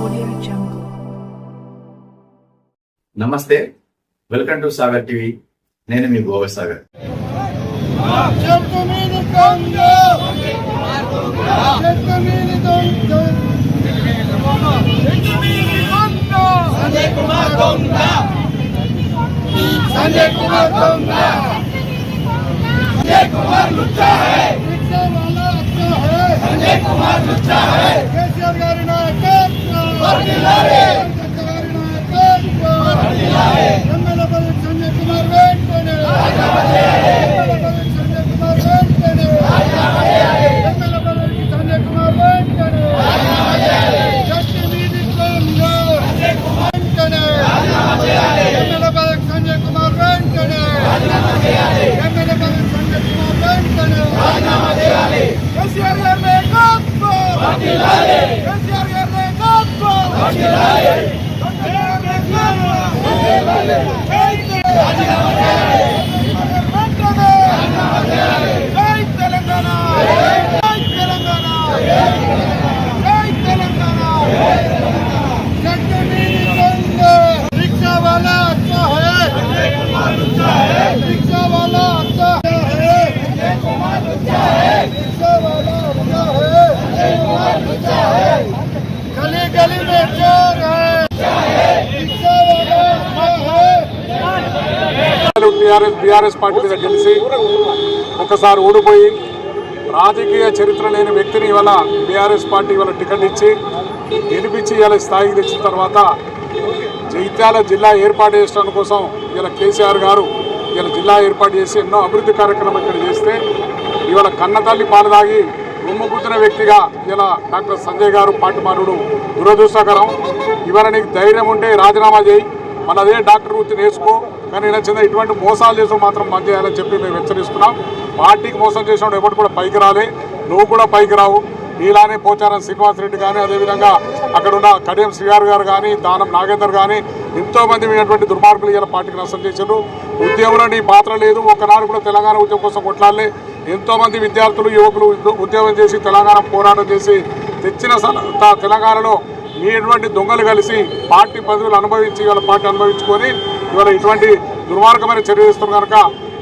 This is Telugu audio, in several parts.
Audio Jungle. నమస్తే వెల్కమ్ టు సాగర్ టీవీ నేను మీ గోవా సాగర్ చెట్టు మీద దొంగ చెట్టు మీద దొంగ సంజయ్ కుమార్ దొంగ సంజయ్ కుమార్ దొంగ संजय कुमार लुच्चा है रिक्शा वाला अच्छा సంజయ్ కుమార్ గుప్తా హై. కేసీఆర్ గారి నాయకత్వం. నాయకత్వం వర్ధిల్లాలి టీఆర్ఎస్ బీఆర్ఎస్ పార్టీ మీద గెలిచి ఒకసారి ఓడిపోయి రాజకీయ చరిత్ర లేని వ్యక్తిని ఇవాళ బీఆర్ఎస్ పార్టీ ఇవాళ టికెట్ ఇచ్చి గెలిపించి ఇవాళ స్థాయికి తెచ్చిన తర్వాత జగిత్యాల జిల్లా ఏర్పాటు చేయడం కోసం ఇలా కేసీఆర్ గారు ఇలా జిల్లా ఏర్పాటు చేసి ఎన్నో అభివృద్ధి కార్యక్రమం ఇక్కడ చేస్తే ఇవాళ కన్నతల్లి పాలదాగి తాగి రొమ్ముకుతున్న వ్యక్తిగా ఇలా డాక్టర్ సంజయ్ గారు పార్టీ మారుడు దురదృష్టకరం. ఇవాళ నీకు ధైర్యం ఉంటే రాజీనామా చేయి. మన అదే డాక్టర్ వృత్తి నేర్చుకో కానీ నచ్చింది ఇటువంటి మోసాలు చేసి మాత్రం బంద్ చేయాలని చెప్పి మేము హెచ్చరిస్తున్నాం. పార్టీకి మోసం చేసినప్పుడు ఎవరు కూడా పైకి రాలే. నువ్వు కూడా పైకి రావు. ఇలానే పోచారం శ్రీనివాస్ రెడ్డి కానీ అదేవిధంగా అక్కడున్న కడియం శ్రీగారు గారు కానీ దానం నాగేందర్ కానీ ఎంతోమంది మీటువంటి దుర్మార్గులు ఇలా పార్టీకి నష్టం చేశారు ఉద్యమంలో నీ పాత్ర లేదు. ఒకనాడు కూడా తెలంగాణ ఉద్యమం కోసం కొట్లాడలే. ఎంతోమంది విద్యార్థులు యువకులు ఉద్య- చేసి తెలంగాణ పోరాటం చేసి తెచ్చిన తెలంగాణలో మీ ఎటువంటి దొంగలు కలిసి పార్టీ పదవులు అనుభవించి వాళ్ళ పార్టీ అనుభవించుకొని ఇవాళ ఇటువంటి దుర్మార్గమైన చర్య చేస్తున్నారు కనుక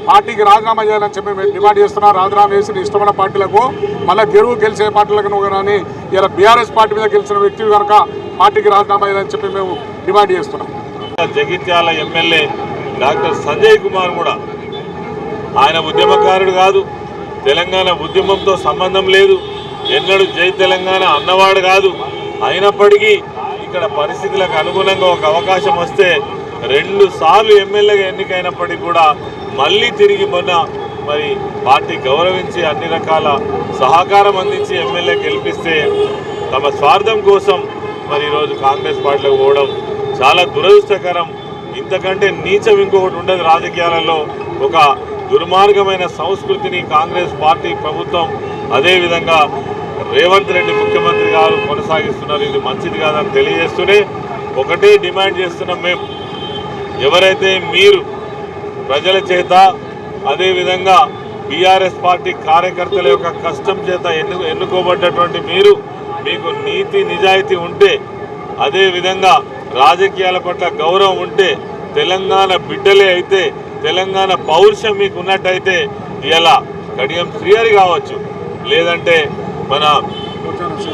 పార్టీకి రాజీనామా చేయాలని చెప్పి మేము డిమాండ్ చేస్తున్నాం. రాజీనామా చేసి ఇష్టమైన పార్టీలకు మళ్ళీ గెలువు గెలిచే పార్టీలకు నువ్వు కానీ ఇలా బీఆర్ఎస్ పార్టీ మీద గెలిచిన వ్యక్తి కనుక పార్టీకి రాజీనామా చేయాలని చెప్పి మేము డిమాండ్ చేస్తున్నాం. జగిత్యాల ఎమ్మెల్యే డాక్టర్ సంజయ్ కుమార్ కూడా ఆయన ఉద్యమకారుడు కాదు తెలంగాణ ఉద్యమంతో సంబంధం లేదు. ఎన్నడూ జై తెలంగాణ అన్నవాడు కాదు. అయినప్పటికీ ఇక్కడ పరిస్థితులకు అనుగుణంగా ఒక అవకాశం వస్తే రెండు సార్లు ఎమ్మెల్యేగా ఎన్నికైనప్పటికీ కూడా మళ్ళీ తిరిగి మొన్న మరి పార్టీ గౌరవించి అన్ని రకాల సహకారం అందించి ఎమ్మెల్యే గెలిపిస్తే తమ స్వార్థం కోసం మరి ఈరోజు కాంగ్రెస్ పార్టీలోకి పోవడం చాలా దురదృష్టకరం. ఇంతకంటే నీచం ఇంకొకటి ఉండదు రాజకీయాలలో. ఒక దుర్మార్గమైన సంస్కృతిని కాంగ్రెస్ పార్టీ ప్రభుత్వం అదేవిధంగా రేవంత్ రెడ్డి ముఖ్యమంత్రి గారు కొనసాగిస్తున్నారు. ఇది మంచిది కాదని తెలియజేస్తూనే ఒకటే డిమాండ్ చేస్తున్నాం మేము. ఎవరైతే మీరు ప్రజల చేత అదేవిధంగా బీఆర్ఎస్ పార్టీ కార్యకర్తల యొక్క కష్టం చేత ఎన్ను ఎన్నుకోబడ్డటువంటి మీరు మీకు నీతి నిజాయితీ ఉంటే అదేవిధంగా రాజకీయాల పట్ల గౌరవం ఉంటే తెలంగాణ బిడ్డలే అయితే తెలంగాణ పౌరుషం మీకు ఉన్నట్టయితే ఇలా కడియం శ్రీహరి కావచ్చు లేదంటే మన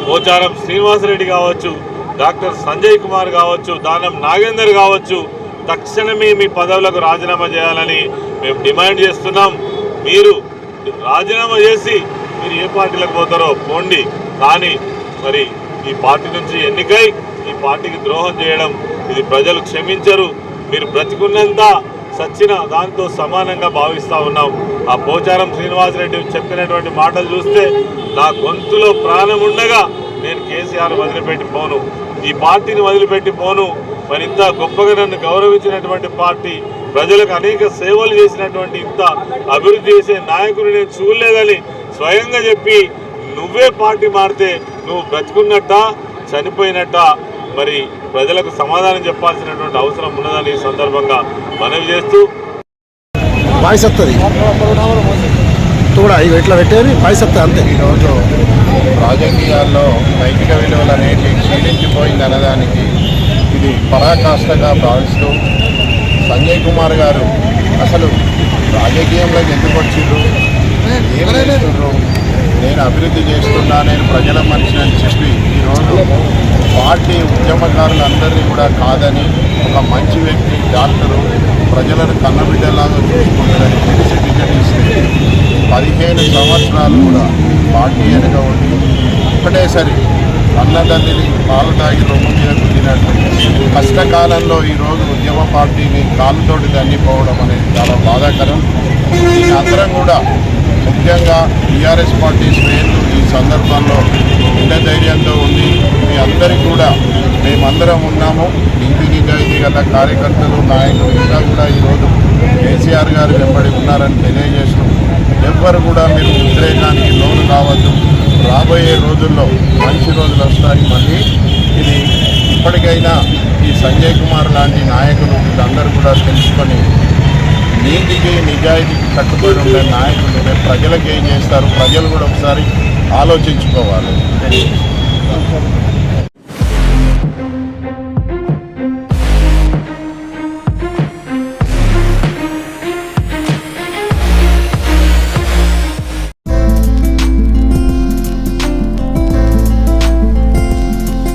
పోచారం శ్రీనివాసరెడ్డి కావచ్చు డాక్టర్ సంజయ్ కుమార్ కావచ్చు దానం నాగేందర్ కావచ్చు తక్షణమే మీ పదవులకు రాజీనామా చేయాలని మేము డిమాండ్ చేస్తున్నాం. మీరు రాజీనామా చేసి మీరు ఏ పార్టీలకు పోతారో పోండి. కానీ మరి ఈ పార్టీ నుంచి ఎన్నికై ఈ పార్టీకి ద్రోహం చేయడం ఇది ప్రజలు క్షమించరు. మీరు బ్రతికున్నంత సచ్చిన దాంతో సమానంగా భావిస్తూ ఉన్నాం. ఆ పోచారం శ్రీనివాసరెడ్డి చెప్పినటువంటి మాటలు చూస్తే నా గొంతులో ప్రాణం ఉండగా నేను కేసీఆర్ వదిలిపెట్టి పోను. ఈ పార్టీని వదిలిపెట్టి పోను. మరి ఇంత గొప్పగా నన్ను గౌరవించినటువంటి పార్టీ ప్రజలకు అనేక సేవలు చేసినటువంటి ఇంత అభివృద్ధి చేసే నాయకుడు నేను చూడలేదని స్వయంగా చెప్పి నువ్వే పార్టీ మారితే నువ్వు బ్రతుకున్నట్ట చనిపోయినట్ట? మరి ప్రజలకు సమాధానం చెప్పాల్సినటువంటి అవసరం ఉన్నదని ఈ సందర్భంగా మనవి చేస్తూ పాయసత్తది వస్తుంది చూడ ఇవి పెట్టేది వాయిస్ అంతే. రాజకీయాల్లో నైతిక విలువలు అనేవి క్షీణించిపోయింది అనడానికి ఇది పరాకాష్ఠగా భావిస్తూ సంజయ్ కుమార్ గారు అసలు రాజకీయంలోకి ఎందుకు వచ్చిండ్రు ఏం చేస్తుండ్రు? నేను అభివృద్ధి చేస్తున్నా నేను ప్రజల మనిషిని అని చెప్పి ఈరోజు పార్టీ ఉద్యమకారులందరినీ కూడా కాదని ఒక మంచి వ్యక్తి డాక్టరు ప్రజలను కన్నబిడ్డలాగా చూసుకుంటారని తెలిసి ఇస్తే పదిహేను సంవత్సరాలు కూడా పార్టీ వెనుక ఉండి ఒకటేసరి అన్నదండ్రిని పాలు తాగి రొమ్ము మీద కష్టకాలంలో ఈరోజు ఉద్యమ పార్టీని కాలుతోటి దండిపోవడం అనేది చాలా బాధాకరం. దీని అందరం కూడా ముఖ్యంగా టీఆర్ఎస్ పార్టీ శ్రేణులు ఈ సందర్భంలో గుండె ధైర్యంతో ఉంది. అందరికీ కూడా మేమందరం ఉన్నాము. నీతి నిజాయితీ గల కార్యకర్తలు నాయకులు ఇంకా కూడా ఈరోజు కేసీఆర్ గారు వెంబడి ఉన్నారని తెలియజేస్తూ ఎవ్వరు కూడా మీరు ఉద్రేకానికి లోను కావద్దు. రాబోయే రోజుల్లో మంచి రోజులు వస్తాయి మళ్ళీ. ఇది ఇప్పటికైనా ఈ సంజయ్ కుమార్ లాంటి నాయకులు వీళ్ళందరూ కూడా తెలుసుకొని నీతికి నిజాయితీకి కట్టుబడి ఉండే నాయకులు రేపు ప్రజలకు ఏం చేస్తారు? ప్రజలు కూడా ఒకసారి ఆలోచించుకోవాలి.